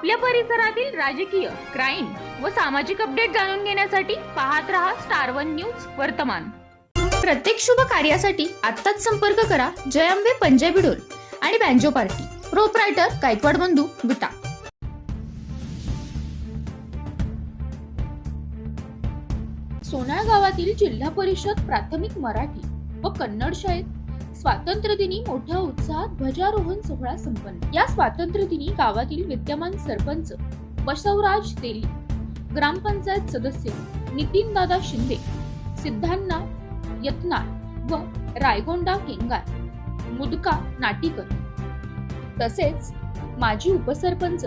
आपल्या परिसरातील राजकीय क्राईम व सामाजिक अपडेट जाणून घेण्यासाठी पाहत रहा स्टार वन न्यूज वर्तमान. प्रत्येक शुभ कार्यासाठी आत्ताच संपर्क करा जयंबे पंजाबी डोल आणि बँजो पार्टी. प्रोपरायटर गायकवाड बंधू विटा सोनाळ गावातील जिल्हा परिषद प्राथमिक मराठी व कन्नड शाळेत स्वातंत्र्य दिनी मोठ्या उत्साहात ध्वजारोहण सोहळा संपन्न. या स्वातंत्र्य दिनी गावातील विद्यमान सरपंच बसवराज तेली ग्रामपंचायत सदस्य नितीन दादा शिंदे सिद्धांना यत्नार व रायगोंडा केंगार मुदका नाटीकर तसेच माजी उपसरपंच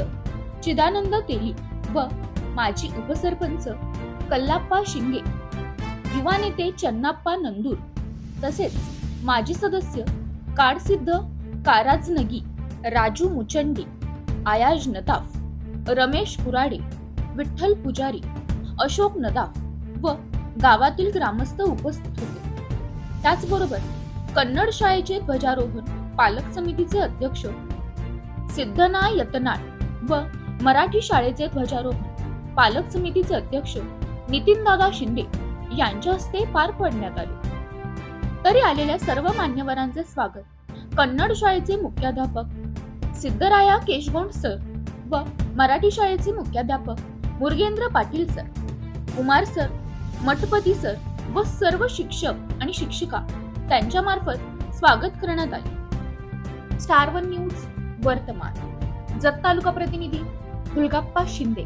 चिदानंद तेली व माजी उपसरपंच कल्लाप्पा शिंगे युवा नेते चन्नाप्पा नंदूर तसेच माजी सदस्य काडसिद्ध काराज नगी राजू मुचंडी आयाज नदाफ रमेश कुराडे विठ्ठल पुजारी अशोक नदाफ व गावातील ग्रामस्थ उपस्थित होते. त्याचबरोबर कन्नड शाळेचे ध्वजारोहण पालक समितीचे अध्यक्ष सिद्धना यतनाळ व मराठी शाळेचे ध्वजारोहण पालक समितीचे अध्यक्ष नितीनदादा शिंदे यांच्या हस्ते पार पडण्यात आले. तरी आलेल्या सर्व मान्यवरांचे स्वागत. कन्नड शाळेचे मुख्याध्यापक सिद्धराया केशगोंड सर व मराठी शाळेचे मुख्याध्यापक Murgendra Patil sir Kumar sir Mathpati sir व सर्व शिक्षक आणि शिक्षिका त्यांच्या मार्फत स्वागत करण्यात आले. स्टार वन न्यूज वर्तमान. जत तालुका प्रतिनिधी फुलगाप्पा शिंदे.